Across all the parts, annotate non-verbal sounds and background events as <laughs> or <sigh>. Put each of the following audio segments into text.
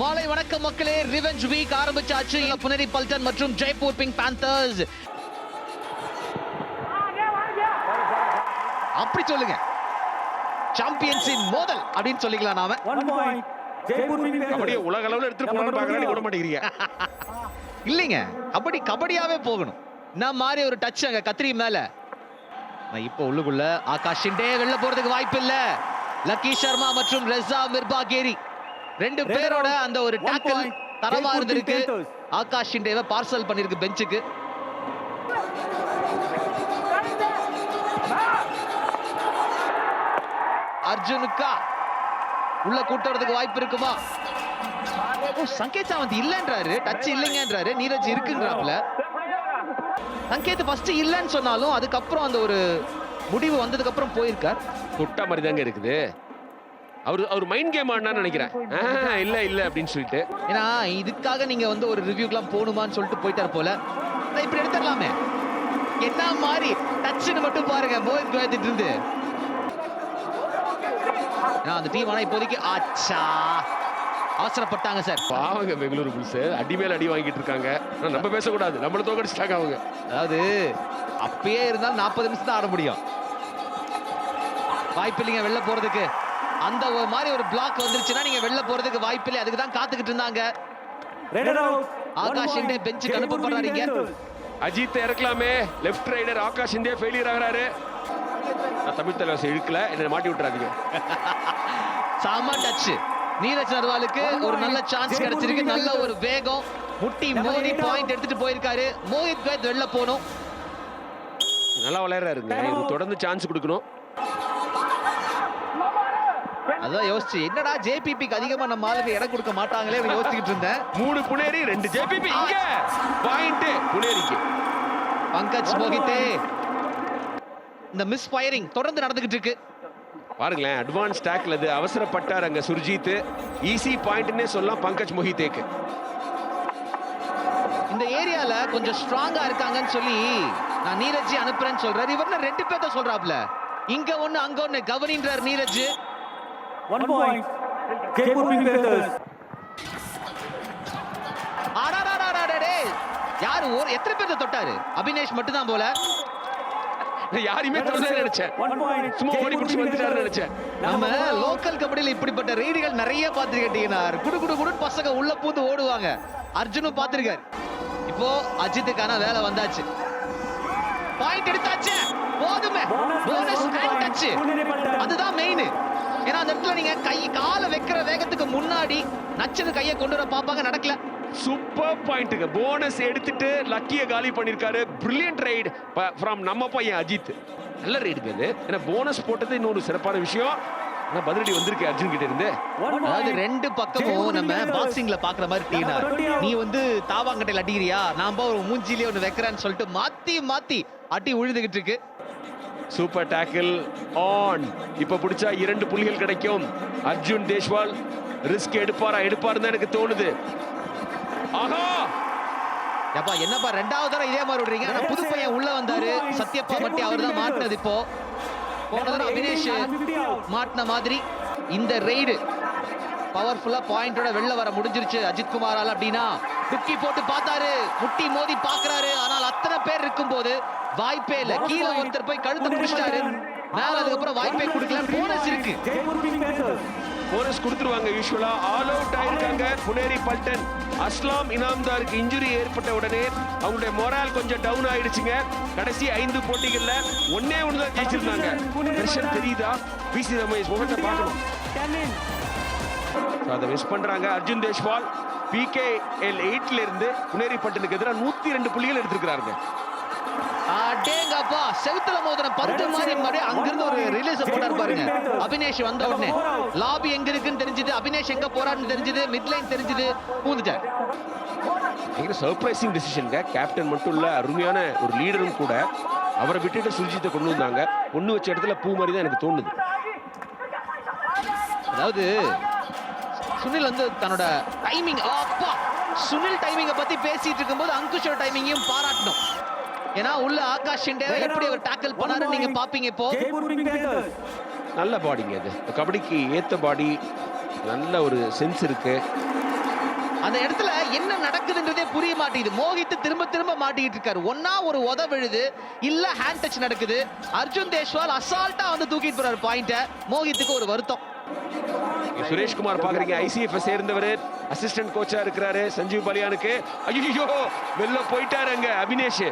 மாலை வணக்கம் மக்களே. ரிவெஞ்ச் வீக் ஆரம்பிச்சாச்சு. புனரி பல்டன் மற்றும் ஜெய்ப்பூர் பிங்க் பேந்தர்ஸ் அப்படி சொல்லுங்க. சாம்பியன்ஸின் மோதல் அப்படின்னு சொல்லிக்கலாம் நாம. அப்படியே உலக அளவுல எடுத்துட்டு விட மாட்டேங்கிறீங்க <laughs> இல்லைங்க. கபடி கபடியாவே போகணும். நான் மாதிரி ஒரு டச் அங்க கத்திரி மேல. நான் இப்போ உள்ளுக்குள்ள ஆகாஷ் ஷிண்டே வெளில போறதுக்கு வாய்ப்பு இல்ல லக்கி சர்மா மற்றும் ரெசா மிர்பாகேரி ரெண்டு பேரோட. அந்த ஒரு டாக்கிள். தரமா இருந்திருக்கு. ஆகாஷ் ஷிண்டேவை பார்சல் பண்ணிருக்கு பெஞ்சுக்கு அர்ஜுனுக்கா உள்ள கூட்டு வரதுக்கு வாய்ப்பு இருக்குமா சங்கேத் சாவந்த் இல்லன்றாரு டச் இல்லைங்கன்றாரு நீரஜ் இருக்குன்றாப்ல சங்கேத் ஃபர்ஸ்ட் இல்லைன்னு சொன்னாலும் அதுக்கப்புறம் அந்த ஒரு முடிவு வந்ததுக்கு அப்புறம் போயிருக்கார் தொட்டா மாதிரி தாங்க இருக்குது அவர் அவர் மைண்ட் கேம் ஆடினான்னு நினைக்கிறேன். இல்ல இல்ல அப்படின்னு சொல்லிட்டு. ஏன்னா இதுக்காக நீங்க வந்து ஒரு ரிவ்யூக்கெல்லாம் போகணுமான்னு சொல்லிட்டு போயிட்டார் போல. இப்படி எடுத்துடலாமே. என்ன மாதிரி டச்சுன்னு மட்டும் பாருங்க மோஹித் கோயத்திட்டு இருந்து. அந்த டீம் ஆனா இப்போதைக்கு ஆச்சா. அவசரப்பட்டாங்க சார். பாவங்க பெங்களூரு புல்ஸ். அடி மேல அடி வாங்கிட்டு இருக்காங்க. நம்ம பேசக்கூடாது. நம்மள தோக்கடிச்சிட்டாங்க அவங்க. அதாவது அப்பயே இருந்தாலும் நாற்பது நிமிஷம் தான் ஆட முடியும். வாய்ப்பு இல்லைங்க வெளில போறதுக்கு. அந்த ஒரு மாதிரி ஒரு பிளாக் வந்துருச்சுன்னா நீங்க வெளில போறதுக்கு வாய்ப்பு இல்லை அதுக்கு தான் காத்துக்கிட்டு இருந்தாங்க. ஆகாஷ். இண்டே பெஞ்சுக்கு அனுப்பப்படுறாருங்க. Ajith இறக்கலாமே. Left raider Akash India failure ஆகுறாரு. நான் தமிழ் தலைவாசி இழுக்கல. என்ன மாட்டி விட்டுறாதீங்க. <laughs> சாமா டச் நீரஜ் நர்வாலுக்கு ஒரு நல்ல சான்ஸ் கிடைச்சிருக்கு. நல்ல ஒரு வேகம். முட்டி மோதி பாயிண்ட் எடுத்துட்டு போயிருக்காரு. மோஹித் கோயத் வெளில போகணும். நல்லா விளையாடுறாருங்க. தொடர்ந்து சான்ஸ் கொடுக்கணும். அதான் யோசிச்சு என்னடா ஜேபிபிக்கு அதிகமா நம்ம ஆளுங்க இடம் கொடுக்க மாட்டாங்களே யோசிச்சுக்கிட்டு இருந்தேன். மூணு புனேரி ரெண்டு ஜேபிபி இங்க பாயிண்ட் புனேரிக்கு. பங்கஜ் மோஹித்தே இந்த மிஸ் ஃபயரிங் தொடர்ந்து நடந்துகிட்டு இருக்கு. பாருங்களேன் அட்வான்ஸ் டேக்ல அது. அவசரப்பட்டார் அங்க சுர்ஜித் ஈஸி பாயிண்ட்னே சொல்லலாம் பங்கஜ் மொஹிதேக்கு. இந்த ஏரியால கொஞ்சம் ஸ்ட்ராங்கா இருக்காங்கன்னு சொல்லி நான் நீரஜ் அனுப்புறேன்னு சொல்றாரு. இவர் ரெண்டு பேர்த்த சொல்றாப்ல. இங்க ஒண்ணு அங்க ஒண்ணு. கவனின்றார் Neeraj Point. Jaipur Pink Panthers. ஆடாடாடாடாடே யாரு ஒரு எத்தனை பேர்த்த தொட்டாரு அபினேஷ் மட்டும்தான் போல நான் யாரையுமே தொடர்ந்து நினைச்சேன். சும்மா ஓடி வந்துட்டாருன்னு Panthers. நினைச்சேன் நம்ம. லோக்கல் கபடியில இப்படிப்பட்ட ரெய்டுகள் நிறைய பார்த்துக்கிட்டீங்கன்னா குடு குடு குடுன்னு பசங்க உள்ள பூந்து ஓடுவாங்க அர்ஜுனும் பார்த்திருக்காரு இப்போ அஜித்துக்கான வேலை வந்தாச்சு பாயிண்ட் எடுத்தாச்சு போதுமே போனஸ். And touch. அதுதான் மெயின் ஏன்னா அந்த இடத்துல நீங்க கை காலை வைக்கிற வேகத்துக்கு முன்னாடி நச்சுன்னு கையை கொண்டு வர பாப்பாங்க நடக்கல. சூப்பர் பாயிண்ட்டுங்க போனஸ் எடுத்துட்டு லக்கிய காலி பண்ணிருக்காரு. பிரில்லியன்ட் ரைடு ஃப்ரம் நம்ம பையன் அஜித். நல்ல ரைடுங்க அது. ஏன்னா போனஸ் போட்டது இன்னொரு சிறப்பான விஷயம். ஆனா பதிலடி வந்திருக்கு அர்ஜுன் கிட்ட இருந்து? அதாவது. ரெண்டு பக்கமும் நம்ம. பாக்ஸிங்ல பாக்குற மாதிரி டீனா. நீ வந்து தாவாங்கட்டையில் அடிக்கிறியா நான் போ ஒரு மூஞ்சிலே ஒன்று வைக்கிறேன்னு சொல்லிட்டு மாத்தி மாத்தி அடி உழுதுகிட்டு இருக்கு. சூப்பர் டேக்கிள் ஆன் இப்ப பிடிச்சா இரண்டு புள்ளிகள் கிடைக்கும். அர்ஜுன் தேஷ்வால் ரிஸ்க் எடுப்பாரா? எடுப்பாருன்னு எனக்கு தோணுது. ஆஹா! ஏப்பா என்னப்பா ரெண்டாவது தடவை இதே மாதிரி விடுறீங்க? ஆனா புது பையன் உள்ள வந்தாரு. சத்யப்பா பட்டி அவர் தான் மாட்டினது இப்போ. போன தடவை அபினேஷ் மாட்டின மாதிரி இந்த ரெய்டு பவர்ஃபுல்லா பாயிண்டோட வெளில வர முடிஞ்சிருச்சு. அஜித் குமாரால் அப்படின்னா டுக்கி போட்டு பார்த்தாரு. முட்டி மோதி பாக்குறாரு ஆனால் அத்தனை பேர் இருக்கும்போது வாய்ப்பே இல்ல. கீழே ஒருத்தர் போய் கழுத்தை பிடிச்சிட்டாரு. மேல அதுக்கப்புறம் வாய்ப்பே கொடுக்கல போனஸ் இருக்கு. போனஸ் கொடுத்துருவாங்க யூஸ்வலா ஆல் அவுட் ஆயிருக்காங்க. புனேரி பல்டன். அஸ்லாம் இனாம்தாருக்கு இன்ஜுரி ஏற்பட்ட உடனே அவங்களுடைய மொரால் கொஞ்சம் டவுன் ஆயிடுச்சுங்க. கடைசி ஐந்து போட்டிகள்ல ஒன்னே ஒன்று தான் ஜெயிச்சிருந்தாங்க பிரஷர் தெரியுதா? பிசி ரமேஷ் முகத்தை பார்க்கணும். அதை மிஸ் பண்றாங்க அர்ஜுன் தேஷ்வால் பிகே எல் எயிட்ல இருந்து புனேரி பல்டனுக்கு எதிராக நூத்தி ரெண்டு புள்ளிகள் எடுத்திருக்கிறாருங்க அடேங்கப்பா செவுத்துல மோதின பந்து மாதிரி மாதிரி அங்கிருந்து ஒரு ரிலீஸ் போட்டார் பாருங்க. அபினேஷ் வந்த உடனே. லாபி எங்க இருக்குன்னு தெரிஞ்சது. அபினேஷ் எங்க போறான்னு தெரிஞ்சது. மிட்லைன் தெரிஞ்சது. பூந்துட்டார். பயங்கர சர்ப்ரைசிங் டிசிஷனுங்க கேப்டன் மட்டும் இல்ல அருமையான ஒரு லீடரும் கூட அவரை விட்டுட்டு சுர்ஜித்தை கொண்டு வந்தாங்க. பொண்ணு வச்ச இடத்துல பூ மாதிரி தான் எனக்கு தோணுது. அதாவது சுனில் வந்து தன்னோட டைமிங் அப்பா. சுனில் டைமிங்கை பத்தி பேசிட்டு இருக்கும்போது அங்குஷோட டைமிங்கையும் பாராட்டணும். ஏன்னா உள்ள ஆகாஷ் ஷிண்டே எப்படி அவர் டாக்கிள் பண்ணாரு நீங்க பாப்பீங்க இப்போ. நல்ல பாடிங்க அது கபடிக்கு ஏத்த பாடி நல்ல ஒரு சென்ஸ் இருக்கு. அந்த இடத்துல என்ன நடக்குதுன்றதே புரிய மாட்டேங்குது. மோகித் திரும்ப திரும்ப மாட்டிக்கிட்டு இருக்காரு. ஒன்னா ஒரு உத விழுது இல்ல ஹேண்ட் டச் நடக்குது. அர்ஜுன் தேஷ்வால் அசால்ட்டா வந்து தூக்கிட்டு போறாரு பாயிண்ட மோகித்துக்கு ஒரு வருத்தம். சுரேஷ்குமார் பாக்குறீங்க ஐசிஎஃப் சேர்ந்தவர். அசிஸ்டன்ட் கோச்சா இருக்கிறாரு. சஞ்சீவ் பலியானுக்கு. ஐயோ வெளில போயிட்டாரு அங்க அபினேஷ்.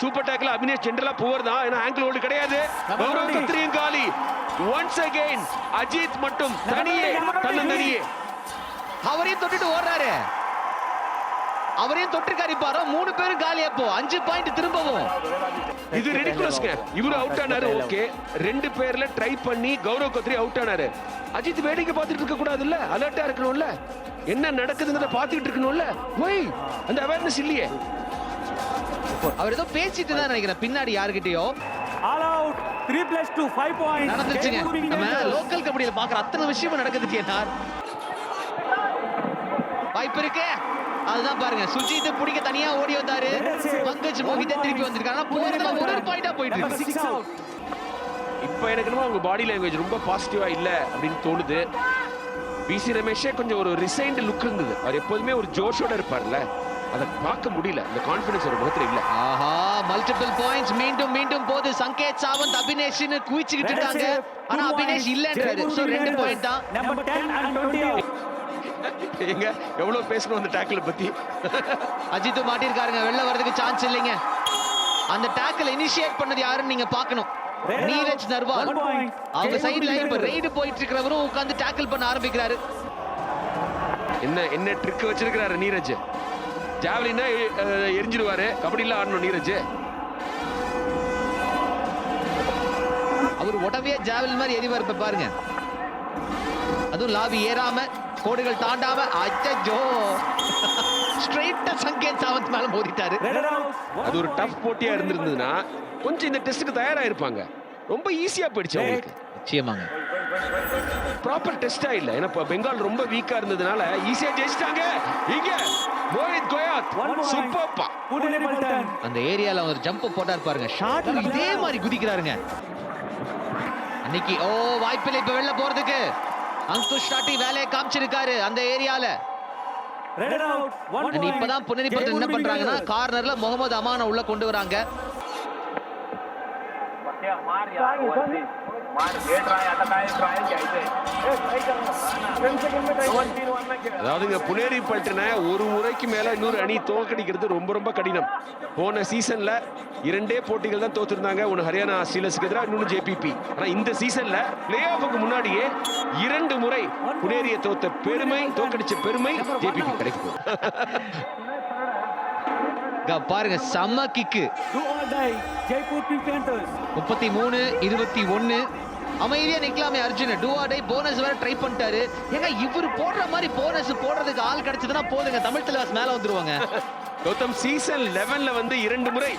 சூப்பர் டேக்ல அபினேஷ். ஜென்ரலா புவர் தான். ஏன்னா ஆங்கிள் ஹோல்டு கிடையாது. கௌரவ் கத்திரியும் காலி. ஒன்ஸ் அகைன் அஜித் மட்டும் தனியே தன்னந்தனியே. அவரையும் தொட்டுட்டு ஓடுறாரு. அவரையும் தொட்டிருக்காரு பாரு. மூணு பேரும் காலி அப்போ. அஞ்சு பாயிண்ட் திரும்பவும். இது ரெடிகுலஸ்ங்க இவரு அவுட் ஆனாரு ஓகே ரெண்டு பேர்ல ட்ரை பண்ணி கௌரவ் கத்ரி அவுட் ஆனாரு. அஜித் வேடிக்கை பார்த்துட்டு இருக்க கூடாதுல்ல? அலர்ட்டா இருக்கணும்ல? என்ன நடக்குதுங்கிறத பார்த்துக்கிட்டு இருக்கணும்ல? ஒய் அந்த அவேர்னஸ் இல்லையே. அவர் ஏதோ பேசிட்டு தான் நினைக்கிறேன். பின்னாடி யாருகிட்டயோ. All out. Three plus two. Five points. நடந்துச்சுங்க. நம்ம. லோக்கல் கபடியில பாக்குற அத்தனை விஷயமும் நடக்குது கேட்டார் வாய்ப்பு இருக்கு. அதுதான் பாருங்க சுஜித் பிடிக்க தனியா ஓடி வந்தாரு. பங்கஜ் மோகிதே திருப்பி வந்திருக்காங்க ஆனா போறதுல ஒரு ஒரு பாயிண்டா போயிட்டு இருக்கு. இப்போ எனக்கு என்னமோ அவங்க பாடி லாங்குவேஜ் ரொம்ப பாசிட்டிவா இல்ல அப்படின்னு தோணுது. பிசி ரமேஷே கொஞ்சம் ஒரு ரிசைன்டு லுக் இருந்தது. அவர் எப்போதுமே ஒரு ஜோஷோட இருப்பார்ல. அதை பார்க்க முடியல. அந்த கான்ஃபிடன்ஸ் ஒரு முகத்துல இல்ல. ஆஹா மல்டிபிள் பாயிண்ட்ஸ் மீண்டும் மீண்டும் போது சங்கேத் சாவந்த் அபினேஷ்னு குவிச்சுக்கிட்டு இருக்காங்க. ஆனா அபினேஷ். இல்லன்றாரு. சோ ரெண்டு. பாயிண்ட் தான். எங்க எவ்வளவு பேசணும் அந்த டேக்கிள பத்தி? அஜித் மாட்டிருக்காருங்க வெளில வர்றதுக்கு சான்ஸ் இல்லைங்க. அந்த டேக்கிள் இனிஷியேட் பண்ணது யாருன்னு நீங்க பார்க்கணும். நீரஜ் நர்வால். அவங்க சைடுல இப்ப. ரெய்டு போயிட்டு இருக்கிறவரும் உட்கார்ந்து டேக்கிள் பண்ண ஆரம்பிக்கிறாரு. என்ன என்ன ட்ரிக் வச்சிருக்கிறாரு நீரஜ்? ஜாவலினா எரிஞ்சிருவாரு கபடியில ஆடணும் நீரஜ். அவர் உடவே ஜாவல் மாதிரி எரிவார் இப்ப பாருங்க. அதுவும் லாபி ஏறாம கோடுகள் தாண்டாம அச்சோ ஸ்ட்ரைட்டா சங்கேத் சாவந்த் மேல மோதிட்டாரு. அது ஒரு டஃப் போட்டியா இருந்திருந்ததுன்னா கொஞ்சம் இந்த டெஸ்ட்டுக்கு தயாராயிருப்பாங்க. ரொம்ப ஈஸியா போயிடுச்சு அவங்களுக்கு. நிச்சயமாங்க. ப்ராப்பர் டெஸ்டா இல்ல. ஏன்னா இப்ப பெங்கால் ரொம்ப வீக்கா இருந்ததுனால ஈஸியா ஜெயிச்சிட்டாங்க. இங்க மோஹித் கோயாத். சூப்பர்ப்பா. அந்த ஏரியால அவர் ஜம்ப் போட்டார் பாருங்க. ஷாட் இதே மாதிரி குதிக்கிறாருங்க. அன்னைக்கு ஓ வாய்ப்பில்லை. இப்ப வெளில போறதுக்கு. அங்குஷ் ஷாட்டி வேலையை காமிச்சிருக்காரு அந்த ஏரியால. இப்பதான் புனரி Jaipur என்ன பண்றாங்கன்னா. கார்னர்ல முகமது அமான உள்ள கொண்டு வராங்க. அதாவதுங்க புனேரி பல்ட்டின ஒரு முறைக்கு மேல இன்னொரு அணி தோற்கடிக்கிறது ரொம்ப ரொம்ப கடினம். போன சீசன்ல இரண்டே போட்டிகள் தான் தோத்துருந்தாங்க. ஒன்னு ஹரியானா ஸ்டீலர்ஸுக்கு எதிராக இன்னொன்று ஜேபிபி. ஆனா இந்த சீசன்ல பிளே ஆஃபுக்கு முன்னாடியே இரண்டு முறை புனேரியை தோத்த பெருமை தோக்கடிச்ச பெருமை ஜேபிபி கிடைக்கும் பாருங்க சம்ம கிக்கு முப்பத்தி மூணு இருபத்தி ஒன்னு அமைதியா நிக்கலாமே அர்ஜுன். டூஆடை போனஸ் வேற ட்ரை பண்ணிட்டாரு. ஏங்க இவர் போடுற மாதிரி போனஸ் போடுறதுக்கு ஆள் கிடைச்சதுன்னா போதுங்க. தமிழ் தலைவாஸ் மேல வந்துருவாங்க. <laughs> கௌதம் சீசன் லெவன்ல வந்து இரண்டு முறை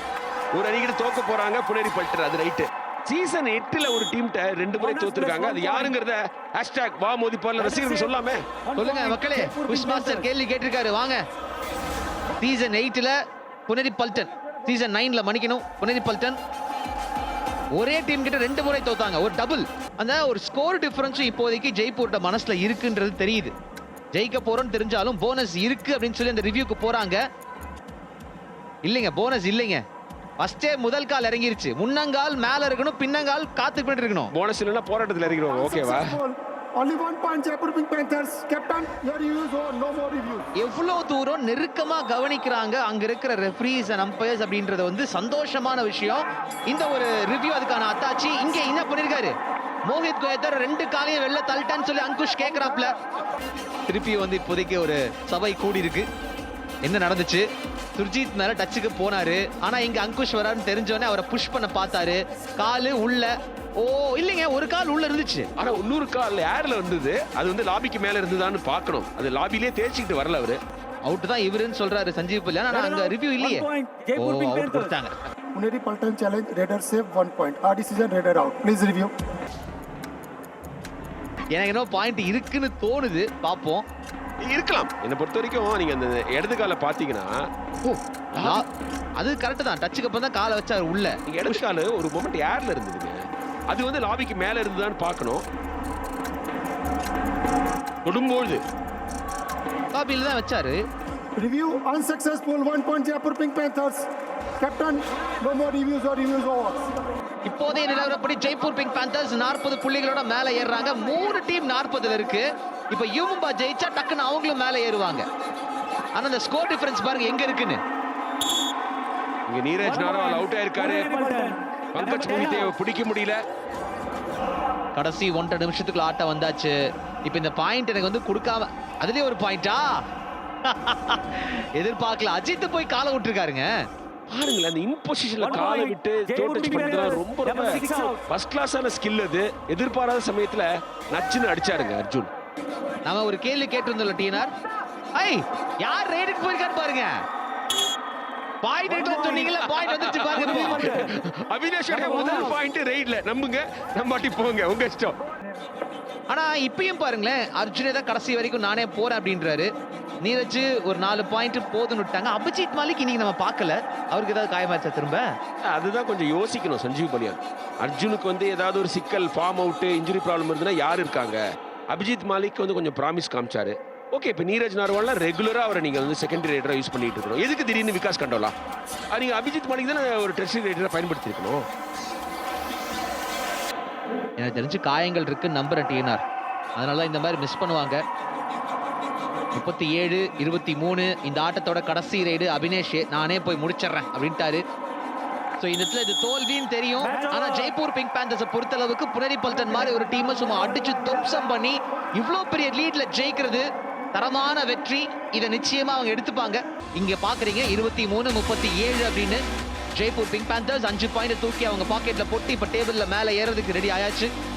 ஒரு அணிகிட்ட தோக்க போறாங்க. புனேரி பல்ட்டர் அது ரைட்டு சீசன் எட்டுல ஒரு டீம்கிட்ட ரெண்டு முறை தோத்துருக்காங்க. அது யாருங்கிறத ஹேஷ்டாக் வா மோதி போல ரசிகர்கள் சொல்லாமே. சொல்லுங்க. மக்களே புஷ் மாஸ்டர். கேள்வி கேட்டிருக்காரு. வாங்க. சீசன் எயிட்ல புனரி பல்டன். சீசன் நைன்ல மன்னிக்கணும். புனரி பல்டன். ஒரே டீம் கிட்ட ரெண்டு முறை தோத்தாங்க. ஒரு டபுள் அந்த ஒரு ஸ்கோர் டிஃபரன்ஸும் இப்போதைக்கு ஜெய்ப்பூரோட மனசுல இருக்குன்றது தெரியுது. ஜெயிக்க போறோம்னு தெரிஞ்சாலும் போனஸ் இருக்கு அப்படின்னு சொல்லி அந்த ரிவ்யூக்கு போறாங்க. இல்லைங்க போனஸ் இல்லைங்க. ஃபர்ஸ்டே முதல் கால் இறங்கிருச்சு. முன்னங்கால் மேல இருக்கணும் பின்னங்கால் காத்துக்கிட்டு இருக்கணும். போனஸ் இல்லைன்னா போராட்டத்தில் இறங்கிடுவாங்க. ஓகேவா. Only one point, Jaipur Pink Panthers. Captain, your reviews or no more reviews? எவ்வளவு தூரம் நெருக்கமா கவனிக்கிறாங்க அங்க இருக்கிற ரெஃப்ரீஸ் அண்ட் அம்பையர்ஸ் அப்படின்றது வந்து சந்தோஷமான விஷயம். இந்த ஒரு ரிவ்யூ அதுக்கான அத்தாச்சி. இங்க என்ன பண்ணிருக்காரு? மோஹித் கோயத்தர் ரெண்டு காலையும் வெளில தள்ளிட்டான்னு சொல்லி அங்குஷ் கேட்குறாப்ல திருப்பி வந்து இப்போதைக்கு ஒரு சபை கூடி இருக்கு என்ன நடந்துச்சு? சுர்ஜித் மேல டச்சுக்கு போனாரு. ஆனா இங்க அங்குஷ் வராருன்னு தெரிஞ்சோடனே அவரை புஷ் பண்ண பார்த்தாரு. காலு உள்ள ஓ இல்லைங்க ஒரு கால் உள்ள இருந்துச்சு. ஆனா இன்னொரு கால் ஏர்ல வந்தது அது வந்து லாபிக்கு மேல இருந்ததான்னு பார்க்கணும். அது லாபிலே தேய்ச்சிக்கிட்டு வரல அவரு. அவுட் தான் இவருன்னு சொல்றாரு சஞ்சீவ் பல்லியான் ஆனா அங்க ரிவ்யூ இல்லையே. ஓ அவுட். கொடுத்தாங்க. Puneri Paltan challenge, Raider save one point. Our decision, Raider out. Please review. எனக்கு என்ன பாயிண்ட் இருக்குன்னு தோணுது. பாப்போம் இருக்கலாம். என்னை பொறுத்த வரைக்கும் நீங்க அந்த இடது காலை பாத்தீங்கன்னா ஓ அது கரெக்ட் தான். டச்சுக்கு அப்புறம் தான் காலை வச்சாரு உள்ள. நீங்க இடது காலு ஒரு மொமெண்ட் ஏர்ல இருந்ததுங்க அது வந்து லாபிக்கு மேல இருந்ததான்னு பார்க்கணும். தொடும்பொழுது. லாபியில் தான் வச்சாரு. Review unsuccessful. One point Jaipur Pink Panthers. Captain, no more reviews or reviews overs. இப்போதைய நிலவரப்படி ஜெய்ப்பூர் பிங்க் பேந்தர்ஸ் நாற்பது புள்ளிகளோட மேல ஏறுறாங்க. மூணு டீம் நாற்பதுல இருக்கு. இப்ப யூமும்பா ஜெயிச்சா டக்குன்னு அவங்களும் மேல ஏறுவாங்க. ஆனா இந்த ஸ்கோர் டிஃபரன்ஸ் பாருங்க எங்க இருக்குன்னு? இங்க நீரஜ் நார்வால் அவுட் ஆயிருக்காரு. பங்கஜ் புனிதேவ பிடிக்க முடியல. கடைசி ஒன்றரை நிமிஷத்துக்குள்ள ஆட்டம் வந்தாச்சு. இப்ப இந்த பாயிண்ட் எனக்கு வந்து கொடுக்காம அதுலயே ஒரு பாயிண்டா <laughs> எதிர்பார்க்கல. அஜித் போய் காலை விட்டுருக்காருங்க. பாருங்களேன் அந்த இன்பொசிஷன்ல காலை விட்டு டோட்டச் பண்றதுல ரொம்ப ரொம்ப ஃபர்ஸ்ட் கிளாஸான ஸ்கில் அது. எதிர்பாராத சமயத்துல நச்சுன்னு அடிச்சாருங்க அர்ஜுன். நாம ஒரு கேள்வி கேட்டிருந்தோம்ல டீனார் ஐ யார் ரைடுக்கு போயிருக்காரு பாருங்க. பாயிண்ட் எடுக்கல சொன்னீங்கல்ல பாயிண்ட் வந்துச்சு பாருங்க. அவினாஷோட முதல் பாயிண்ட் ரைட்ல நம்புங்க நம்பாட்டி போங்க உங்க இஷ்டம். ஆனா இப்பயும் பாருங்களேன் அர்ஜுனே தான் கடைசி வரைக்கும் நானே போறேன் அப்படின்றாரு. நீரஜ் ஒரு நாலு பாயிண்ட் போதுன்னு விட்டாங்க அபிஜித் மாலிக் இன்னைக்கு நம்ம பார்க்கல. அவருக்கு ஏதாவது காயமாச்சா திரும்ப? அதுதான் கொஞ்சம் யோசிக்கணும் சஞ்சீவ் பலியான் அர்ஜுனுக்கு வந்து ஏதாவது ஒரு சிக்கல் ஃபார்ம் அவுட் இன்ஜுரி ப்ராப்ளம் இருந்ததுன்னா யார் இருக்காங்க? அபிஜித் மாலிக் வந்து கொஞ்சம் ப்ராமிஸ் காமிச்சாரு. ஓகே இப்போ நீரஜ் நார்வால்லாம் ரெகுலராக அவரை நீங்கள் வந்து செகண்டரி ரைடராக யூஸ் பண்ணிட்டு இருக்கணும். எதுக்கு திடீர்னு விகாஸ் கண்டோலா? அஹ் நீங்க அபிஜித் மாலிக் தானே ஒரு டெஸ்ட் ரைடராக பயன்படுத்தியிருக்கணும் எனக்கு தெரிஞ்சு காயங்கள் இருக்கு நம்பர் டிஎன்ஆர். அதனால இந்த மாதிரி மிஸ் பண்ணுவாங்க. முப்பத்தி ஏழு இருபத்தி மூணு இந்த ஆட்டத்தோட கடைசி ரைடு அபினேஷ் நானே போய் முடிச்சிடுறேன் அப்படின்ட்டாரு. ஸோ இந்த இடத்துல இது தோல்வின்னு தெரியும். ஆனால் ஜெய்ப்பூர் பிங்க் பேந்தர்ஸை பொறுத்தளவுக்கு புனரி பல்டன் மாதிரி ஒரு டீமை சும்மா அடிச்சு தும்சம் பண்ணி இவ்வளோ பெரிய லீட்ல ஜெயிக்கிறது. தரமான வெற்றி. இதை நிச்சயமா அவங்க எடுத்துப்பாங்க. இங்க பாக்குறீங்க இருபத்தி மூணு முப்பத்தி ஏழு அப்படின்னு. ஜெய்ப்பூர் பிங்க் பேந்தர்ஸ் அஞ்சு பாயிண்ட் தூக்கி அவங்க பாக்கெட்ல போட்டு இப்ப டேபிள்ல மேல ஏறதுக்கு ரெடி ஆயாச்சு.